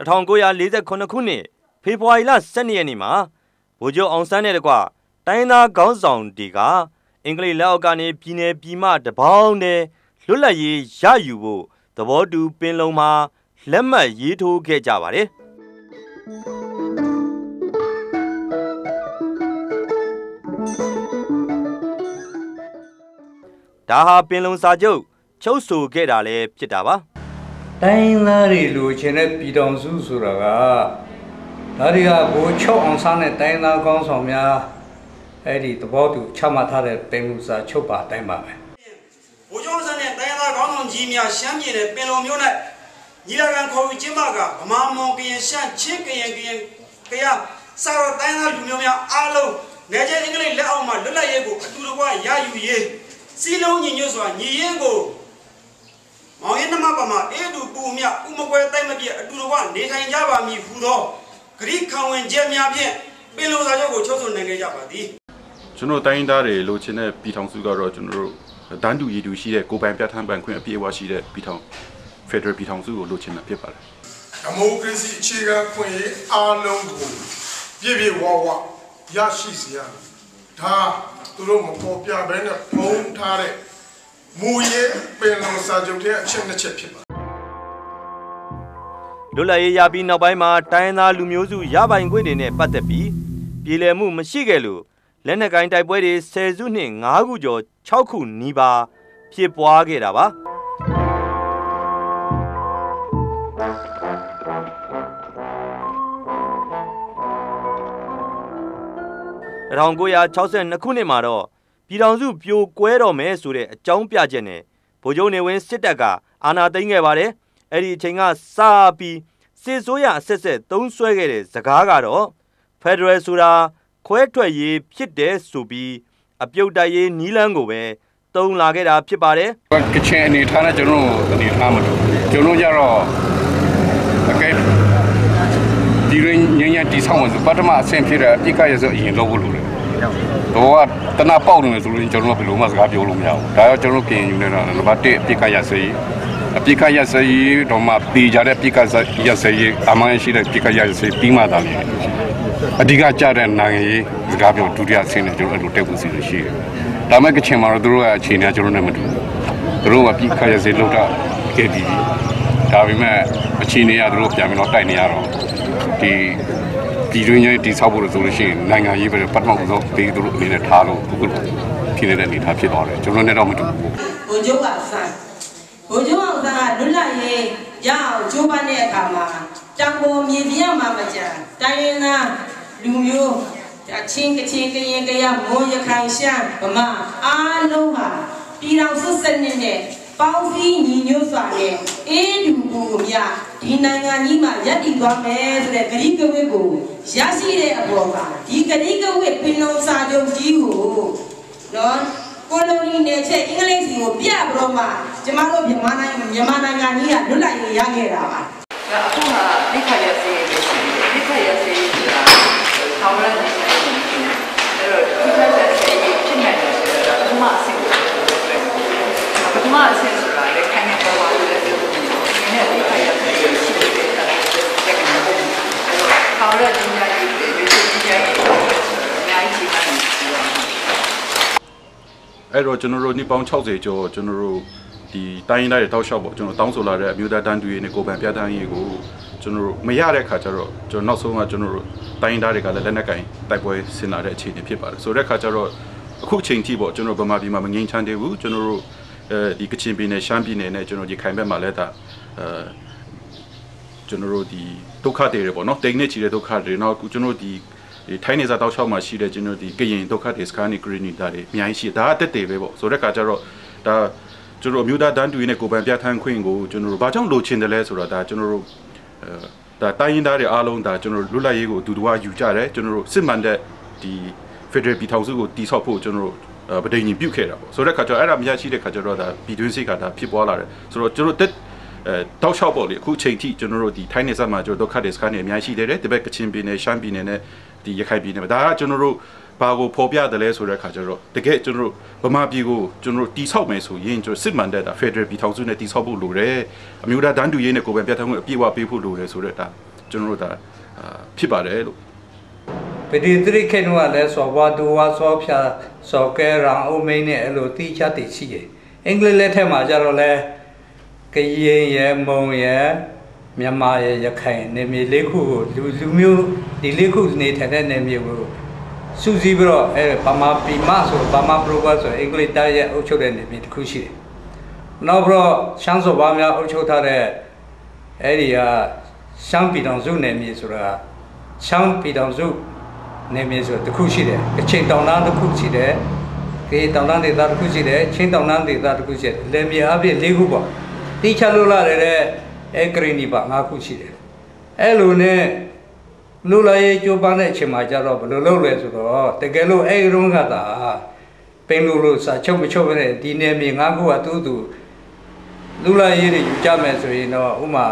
1948ခုနှစ်ဖေဖော်ဝါရီလ12ရက်နေ့မှာဗိုလ်ချုပ်အောင်ဆန်းနဲ့တကွတိုင်းသားခေါင်းဆောင်တွေကအင်္ဂလိပ်လက်အောက်ကနေပြည်내ပြည်မတပေါင်းနဲ့လွတ်လပ်ရေးရယူဖို့သဘောတူပင်လုံမှာလက်မှတ်ရေးထိုးခဲ့ကြပါတယ်ဒါဟာပင်လုံစာချုပ်ချုပ်ဆိုခဲ့တာလည်းဖြစ်တာပါ တိုင်းသားတွေလူချင်းတဲ့ပြည်တော်စုဆိုတာကဒါတွေကဘိုးချုပ်အောင်ဆန်းတဲ့တိုင်းသားကောင်းဆောင်များအဲ့ဒီသဘောတူချမှတ်ထားတဲ့ပင်လုံစာချုပ်ပါတိုင်းပါပဲဘိုးချုပ်ဆန်းတဲ့တိုင်းသားကောင်းဆောင်ကြီးများရှမ်းပြည်နယ်ပင်လုံမြို့၌ညီလာခံခေါ်ယူခြင်းမှာကဗမာမွန်ကရင်ရှမ်းချင်းကရင်ကရင်ကရစာရောတိုင်းသားလူမျိုးများအားလုံးနေကျအင်္ဂလိပ်လက်အောက်မှာလွတ်လပ်ရေးကိုအတူတကွရယူရေးစီလုံးညီညွတ်စွာညီရင်ကို မောင်ရင်နမပမာအေတူပူမြဥမကွဲတိုက်မပြအတူတကွနေထိုင်ကြပါမည်ဟူသောဂရိခံဝင်ချက်များဖြင့်ပင်လိုစာချုပ်ကိုချုပ်ဆိုနိုင်ခဲ့ကြပါသည်ကျွန်တော်တိုင်းသားတွေလိုချင်တဲ့ပြည်ထောင်စုကတော့ကျွန်တော်တို့တန်းတူရည်တူရှိတဲ့ကိုပိုင်ပြဋ္ဌာန်းပိုင်ခွင့်အပြည့်အဝရှိတဲ့ပြည်ထောင်ဖက်ဒရယ်ပြည်ထောင်စုကိုလိုချင်တာဖြစ်ပါတယ်။ဒီမိုကရေစီအခြေခံခွင့်ရေးအားလုံးကိုပြည့်ပြည့်ဝဝရရှိစေရဒါသူတို့မပေါ်ပြဘဲနဲ့ပုံထားတဲ့ မူရေးပင်လုံစာချုပ်ရဲ့အချက်နှစ်ချက်ဖြစ်ပါလွတ်လပ်ရေးရပြီးနောက်ပိုင်းမှာတိုင်းသားလူမျိုးစုရပိုင်ခွင့်တွေနဲ့ပတ်သက်ပြီးပြည်လည်မှုမရှိခဲ့လို့လက်နက်ကိုင်းတိုက်ပွဲတွေ10စုနှင့်9ခုကျော်6ခုနီးပါးဖြစ်ပွားခဲ့တာပါ1962ခုနှစ်မှာတော့ ပြည်ထောင်စုပြိုကွဲတော်မယ်ဆိုတဲ့အကြောင်းပြချက်နဲ့ဗိုလ်ချုပ်နေဝင်းစစ်တပ်ကအာဏာသိမ်းခဲ့ပါတယ်။အဲ့ဒီအချိန်ကစပြီးစစ်ဆိုးရအဆက်ဆက်သုံးဆွဲခဲ့တဲ့စကားကတော့ Federal ဆိုတာခွဲထွက်ရေးဖြစ်တယ်ဆိုပြီးအပြုတ်တိုက်ရေးနီးလန်းကိုပဲတုံးလာခဲ့တာဖြစ်ပါတယ်။ကချင်အနေထားနဲ့ကျွန်တော်တို့အနေထားမလို့ကျွန်တော်ကြတော့အကဲဒီရင်းညညတီဆောင်ဝင်ပထမအဆင့်ဖြစ်တဲ့အပြစ်ကရဆိုအရင်လုပ်ဖို့လိုတယ် တော့တနာပေါက်နေတယ်ဆိုရင်ကျွန်တော်တို့ဘယ်လိုမှစကားပြောလို့မရဘူးဒါရောကျွန်တော်ပြင်ယူနေတာနံပါတ်1အပြစ်ကရစေးအပြစ်ကရစေးတော့မှပေးကြတဲ့အပြစ်ကရစေးအမှန်ရှိတဲ့အပြစ်ကရစေးပြီးမှသာလေအဓိကကြတဲ့နိုင်ငံရေးစကားပြောဒုတိယဆင်းနေကျွန်တော်အဲ့လိုတက်ဖို့စီလို့ရှိတယ်ဒါမဲ့ကချင်မှာတော့သူတို့ကအခြေအနေကကျွန်တော်နဲ့မတူဘူးသူတို့ကပြစ်ခရစေးလောက်တာခဲ့ပြီးဒါပေမဲ့အခြေအနေကသူတို့ပြန်ပြီးတော့တိုက်နေရတော့ဒီ ပြည်တွင်းရေးတိဆောက်ဖို့လို့ဆိုလို့ရှိရင်နိုင်ငံရေးပဲပတ်မောက်ဆုံးဒေသူတို့အနေနဲ့ထားလို့အခုဖြစ်နေတဲ့အနေထားဖြစ်သွားတယ်ကျွန်တော်နဲ့တော့မတူဘူးဘိုလ်ချုပ်အောင်ဆန်းဘိုလ်ချုပ်အောင်ဆန်းကလွတ်လပ်ရေးရအောင်ကြိုးပမ်းတဲ့အခါမှာတောင်ပေါ်မြေပြမှာမကြတိုင်းရင်းသားလူမျိုးအချင်းကချင်းကရင်ကရမွန်ရခိုင်ရှမ်းဗမာအားလုံးဟာပြည်တော်စုစနစ်နဲ့ ပေါင်းစည်းညီညွတ်စွာနဲ့အေးတူကိုမြဒီနိုင်ငံကြီးမှာရပ်တည်သွားမယ်ဆိုတဲ့ဂရိကဝတ်ကိုရရှိတဲ့အပေါ်မှာဒီဂရိကဝတ်ပင်လုံးစာချုပ်ကြီးကိုနော်ကိုလိုနီနယ်ချက်အင်္ဂလိပ်စီကိုပြပြီးတော့မှကျမတို့မြန်မာနိုင်ငံမြန်မာနိုင်ငံကြီးကလွတ်လပ်ရေးရခဲ့တာပါအခုကလိခရစေးလိခရစေးဆိုတာဆောင်းရတဲ့အဲ့တော့လိခရစေးဖြစ်နိုင်တယ်ဆိုတာပထမအဆင့်ပထ မအဆင့်ဆိုတာလေခိုင်နေပေါ်ပါလို့လည်းပြောလို့ဒီနေ့လိခရစေးရှိတယ်တဲ့တဲ့ကနေအဲ့တော့ဆောင်းရတဲ့ညာကြီးတွေဒီညာကြီးအများကြီးရှိမှန်းအဲ့တော့ကျွန်တော်တို့နှစ်ပေါင်း60ကျော်ကျွန်တော်တို့ဒီတိုင်းရင်းသားတွေတောက်လျှောက်ပေါ့ကျွန်တော်တောင်းဆိုလာတဲ့အမျိုးသားတန်းတူရေးနဲ့ကိုယ်ပိုင်ပြဋ္ဌာန်းရေးကိုကျွန်တော်တို့မရတဲ့ခါကျတော့ကျွန်တော်နောက်ဆုံးကကျွန်တော်တို့တိုင်းရင်းသားတွေကလည်းလက်နက်ကင်တိုက်ပွဲဆင်လာတဲ့အခြေအနေဖြစ်ပါတယ်ဆိုတဲ့ခါကျတော့အခုချိန်ထိပေါ့ကျွန်တော်ဗမာပြည်မှာမငြိမ်းချမ်းသေးဘူးကျွန်တော်တို့ အဲဒီကချင်ပြည်နယ်ရှမ်းပြည်နယ်နဲ့ကျွန်တော်ဒီခိုင်ဘက်မှာလည်းဒါအဲကျွန်တော်တို့ဒီဒုက္ခတွေတွေပေါ့နော်တိန်နဲ့ချီတဲ့ဒုက္ခတွေနောက်ကျွန်တော်တို့ဒီဒီထိုင်းနေစာတောက်လျှောက်မှာရှိတဲ့ကျွန်တော်ဒီကရင်ဒုက္ခတွေစကားနေဂရီနီတာတွေအများကြီးရှိဒါအတက်တွေပဲပေါ့ဆိုတဲ့ခါကျတော့ဒါကျွန်တော်အမျိုးသားတန်းတူရေးနဲ့ကိုပန်ပြဋ္ဌာန်းခွင့်ကိုကျွန်တော်တို့ဘာကြောင့်လိုချင်တယ်လဲဆိုတော့ဒါကျွန်တော်တို့အဲဒါတိုင်းရင်းသားတွေအားလုံးဒါကျွန်တော်တို့လွတ်လပ်ရေးကိုအတူတူယူကြတယ်ကျွန်တော်တို့စစ်မှန်တဲ့ဒီ Federal ပြည်ထောင်စုကိုတည်ဆောက်ဖို့ကျွန်တော်တို့ ဗဒိန်ညီပြုတ်ခဲ့တာပေါ့ဆိုတဲ့ခါကျတော့အဲ့ဒါမရရှိတဲ့ခါကျတော့ဒါပြည်တွင်းစိတ်ကဒါဖြစ်ပွားလာတယ်ဆိုတော့ကျွန်တော်တက်အဲတောက်လျှောက်ပေါ့လေအခုချိန်ထိကျွန်တော်တို့ဒီထိုင်းနေဆက်မှာကျွန်တော်ဒုက္ခတွေစကားနေအများကြီးရှိတယ်တပည့်ကချင်ပြည်နယ်ရှမ်းပြည်နယ်နဲ့ဒီရခိုင်ပြည်နယ်မှာဒါကကျွန်တော်တို့ဘာကိုဖော်ပြတယ်လဲဆိုတဲ့အခါကျတော့တကယ်ကျွန်တော်တို့ဗမာပြည်ကိုကျွန်တော်တို့တိဆောက်မယ်ဆိုရင်ကျွန်တော်စစ်မှန်တဲ့ဒါ Federal ပြည်ထောင်စုနဲ့တိဆောက်ဖို့လိုတယ်အမျိုးသားတန်းတူရေးနဲ့ကိုယ်ပိုင်ပြဋ္ဌာန်းမှုအပြည့်အဝပေးဖို့လိုတယ်ဆိုတဲ့ဒါကျွန်တော်တို့ဒါဖြစ်ပါတယ်လို့ ပတိသရိခေနုကလည်းစောဘွားတူဝါစောဖြာစောကဲရံအုံမိန်နဲ့အဲ့လိုတိချတည်ရှိတယ်အင်္ဂလိပ်လက်ထက်မှာကျတော့လဲကရင်ရယ်မုံရယ်မြန်မာရယ်ရခိုင်နေမြေလေးခုကိုလူလူမျိုးဒီလေးခုနေထိုင်တဲ့နေမြေကိုစူးစီးပြီးတော့အဲဗမာပြည်မဆိုဗမာပရိုဘတ်ဆိုအင်္ဂလိပ်တိုင်းရဲ့အုပ်ချုပ်တဲ့နေမြေတစ်ခုရှိတယ်နောက်ပြီးတော့ရှမ်းစော်ဘာများအုပ်ချုပ်ထားတဲ့အဲ့ဒီကရှမ်းပြည်တော်စုနယ်မြေဆိုတာရှမ်းပြည်တော်စု နေမြေဆိုတစ်ခုရှိတယ်ကချင်တောင်တန်းတစ်ခုရှိတယ်ကေတောင်တန်းဒေသတစ်ခုရှိတယ်ချင်းတောင်တန်းဒေသတစ်ခုရှိတယ်လယ်မြေအပြည့်၄ခုပေါ့တိချလို့လာတဲ့အဲကရီနီပါ၅ခုရှိတယ်အဲ့လိုနဲ့လူလာရေးကြိုးပမ်းတဲ့အချိန်မှာကျတော့ဘယ်လိုလုပ်လဲဆိုတော့တကယ်လို့အဲ့ဒီတုန်းကသာပင်လို့လို့စာချုပ်မချုပ်ပဲဒီနေမြေ၅ခုကသူ့သူလူလာရေးတွေယူကြမယ်ဆိုရင်တော့ဥမာ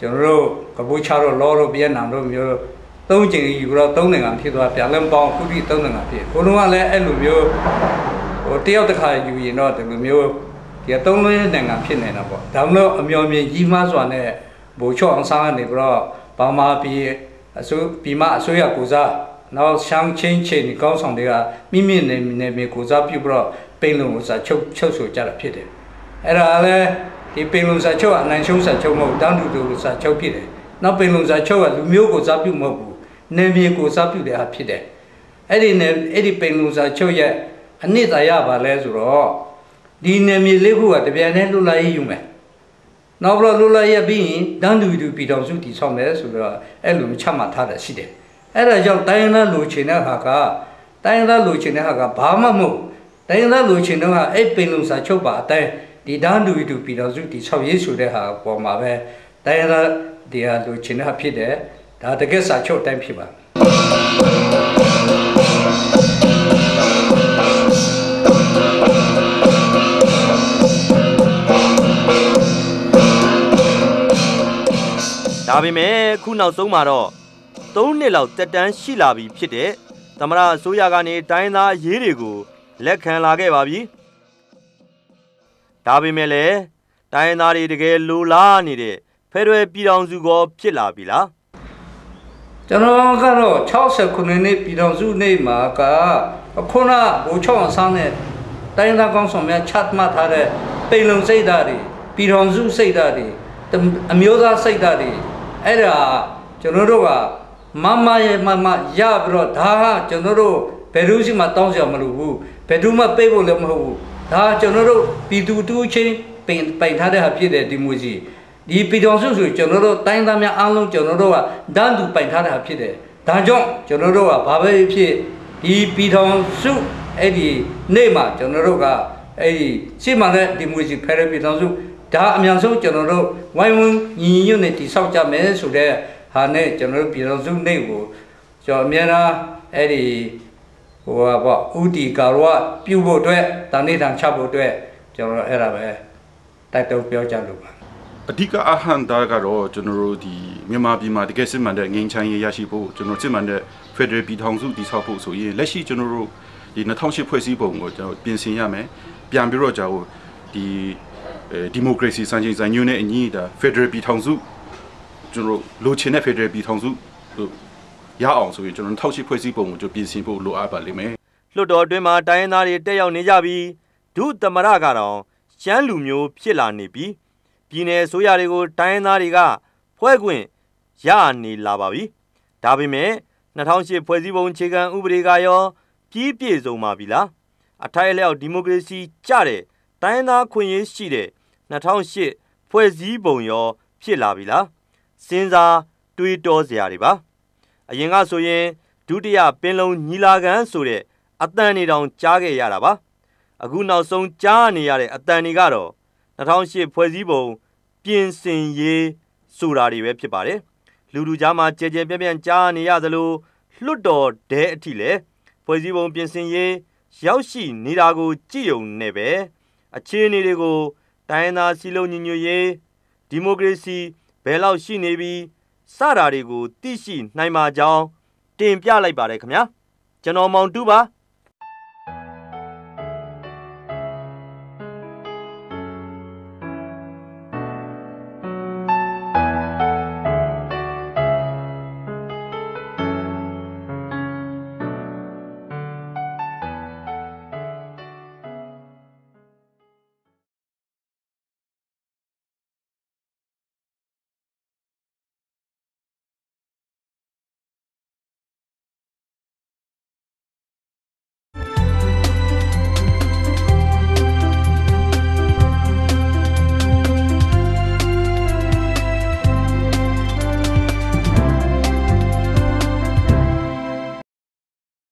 ကျွန်တော်တို့ကပူးချတော့လောတို့ပြည်နံတို့မျိုး သုံးချိန်ယူတော့သုံးနိုင်ငံဖြစ်သွားပြန်လဲပေါင်းခုထိသုံးနိုင်ငံဖြစ်ဘုံလုံးကလည်းအဲ့လိုမျိုးဟိုတယောက်တစ်ခါယူရင်တော့ဒီလိုမျိုးဒီသုံးလုံးနိုင်ငံဖြစ်နေတာပေါ့ဒါမှမဟုတ်အမျော်မြင်ကြီးမားစွာနဲ့ဘူချော့အောင်စားကနေပြီးတော့ဘာမာပြည်အစိုးပြည်မအစိုးရကိုစားနောက်ရှမ်းချင်းချင်းကောင်းဆောင်တွေကမိမိနေနေမြေကိုစားပြုပြီးတော့ပိန်လုံးကိုစားချုပ်ချုပ်ဆိုကြတာဖြစ်တယ်အဲ့ဒါလည်းဒီပိန်လုံးစာချုပ်အနိုင်ရှုံးစာချုပ်မဟုတ်တန်းတူတူစာချုပ်ဖြစ်တယ်နောက်ပိန်လုံးစာချုပ်ကလူမျိုးကိုစားပြုမဟုတ်ဘူး နေမြေကိုစားပြုတဲ့ဟာဖြစ်တယ်အဲ့ဒီနေအဲ့ဒီပိန်လုံးစာချုပ်ရဲ့အနှစ်သာရပါလဲဆိုတော့ဒီနေမြေလေးခုကတပြန်နဲ့လွတ်လာရေးယူမယ်နောက်ပြီးတော့လွတ်လာရေးပြီးရင်တန်းတူတူပြည်တော်စုတည်ဆောက်မယ်ဆိုတော့အဲ့လိုချမှတ်ထားတာရှိတယ်အဲ့ဒါကြောင့်တိုင်းရင်းသားလူချင်းတဲ့ဟာကတိုင်းရင်းသားလူချင်းတဲ့ဟာကဘာမှမဟုတ်တိုင်းရင်းသားလူချင်းတော့အဲ့ပိန်လုံးစာချုပ်ပါအတိုင်းဒီတန်းတူတူပြည်တော်စုတည်ဆောက်ရေးဆိုတဲ့ဟာပေါ်မှာပဲတိုင်းရင်းသားဒီဟာလူချင်းတဲ့ဟာဖြစ်တယ် ဒါတကယ်စာချုပ်တိုင်းဖြစ်ပါဒါပေမဲ့ခုနောက်ဆုံးမှာတော့၃နှစ်လောက်တက်တန်းရှိလာပြီဖြစ်တဲ့သမရအစိုးရကနေတိုင်းသားအရေးတွေကိုလက်ခံလာခဲ့ပါပြီဒါပေမဲ့လည်းတိုင်းသားတွေတကယ်လိုလားနေတဲ့ဖက်ဒရယ်ပြည်ထောင်စုကောဖြစ်လာပြီလား ကျွန်တော်ကတော့69နှစ်ပြည်တော်စုနေ့မှာကခုနဘူချောင်းဆန်းနဲ့တိုင်းသားကောင်းဆောင်များချမှတ်ထားတဲ့ပိန်လုံစိတ်ဓာတ်တွေပြည်တော်စုစိတ်ဓာတ်တွေအမျိုးသားစိတ်ဓာတ်တွေအဲ့ဒါကျွန်တော်တို့ကမမရဲ့မမရပြီးတော့ဒါကကျွန်တော်တို့ဘယ်သူရှိမှတောင်းကြမလို့ဘူးဘယ်သူမှပေးဖို့လည်းမဟုတ်ဘူးဒါကျွန်တော်တို့ပြည်သူတူချင်းပိန်ပိန်ထားတဲ့ဟာဖြစ်တဲ့ဒီမိုစီ ဒီပြည်တော်စုဆိုကျွန်တော်တို့တိုင်းသားများအားလုံးကျွန်တော်တို့ကဒန်းသူပိုင်ထားတာဖြစ်တယ်။ဒါကြောင့်ကျွန်တော်တို့ကဘာပဲဖြစ်ဒီပြည်တော်စုအဲ့ဒီနေ့မှာကျွန်တော်တို့ကအဲ့ဒီရှေ့မှာလည်းဒီမိုစီဖက်ဒရယ်ပြည်တော်စုဒါအများဆုံးကျွန်တော်တို့ဝိုင်းဝန်းညီညွတ်နေတည်ဆောက်ကြမယ်ဆိုတဲ့ဟာနဲ့ကျွန်တော်တို့ပြည်တော်စုနေ့ကိုကျွန်တော်အများအားအဲ့ဒီဟိုပါပေါ့ဥတီကာရောပြုတ်ဖို့အတွက်တာနေတံချဖို့အတွက်ကျွန်တော်အဲ့ဒါပဲတိုက်တုံးပြောကြလို့ပါ အဓိကအဟန်တာကတော့ကျွန်တော်တို့ဒီမြန်မာပြည်မှာတကယ်စစ်မှန်တဲ့ငြိမ်းချမ်းရေးရရှိဖို့ကျွန်တော်စစ်မှန်တဲ့ Federal ပြည်ထောင်စုတည်ဆောက်ဖို့ဆိုရင်လက်ရှိကျွန်တော်တို့ဒီ2008ဖွဲ့စည်းပုံကိုကျွန်တော်ပြင်ဆင်ရမယ်ပြန်ပြီးတော့ကြာဟိုဒီဒီမိုကရေစီစံချိန်စံညွှန်းနဲ့အညီဒါ Federal ပြည်ထောင်စုကျွန်တော်လိုချင်တဲ့ Federal ပြည်ထောင်စုလို့ရအောင်ဆိုရင်ကျွန်တော်2008ဖွဲ့စည်းပုံကိုကျွန်တော်ပြင်ဆင်ဖို့လိုအပ်ပါလိမ့်မယ်လွှတ်တော်အတွင်းမှာတိုင်းရင်းသားတွေတက်ရောက်နေကြပြီးဒုသမရကတော့ရှမ်းလူမျိုးဖြစ်လာနေပြီး ပြည်내ဆိုရတွေကိုတိုင်းရင်းသားတွေကဖွဲ့ခွင့်ရနေလာပါပြီ။ဒါပေမဲ့2008ဖွဲ့စည်းပုံအခြေခံဥပဒေကရောပြည်ပြည့်စုံပါပြီလား။အထိုက်အလျောက်ဒီမိုကရေစီကြတဲ့တိုင်းရင်းသားခွင့်ရေးရှိတဲ့2008ဖွဲ့စည်းပုံရော ဖြစ်လာပြီလား။စဉ်းစားတွေးတောစရာတွေပါ။အရင်ကဆိုရင်ဒုတိယပင်လုံညီလာခံဆိုတဲ့အတန်နေတောင်ကြားခဲ့ရတာပါအခုနောက်ဆုံးကြားနေရတဲ့အတန်တွေကတော့ 2008ဖွဲ့စည်းပုံပြင်ဆင်ရေးဆိုတာတွေပဲဖြစ်ပါတယ်လူလူကြားမှာကြဲကြဲပြန့်ပြန့်ကြားနေရသလိုလွတ်တော်ဒဲအထိလည်းဖွဲ့စည်းပုံပြင်ဆင်ရေးရောက်ရှိနေတာကိုကြည့်ုံနဲ့ပဲအခြေအနေတွေကိုတိုင်းသားစီလုံးညီညွတ်ရေးဒီမိုကရေစီဘယ်လောက်ရှိနေပြီးစတာတွေကိုသိရှိနိုင်ပါကြောင်းတင်ပြလိုက်ပါတယ်ခင်ဗျာကျွန်တော်မောင်တူပါ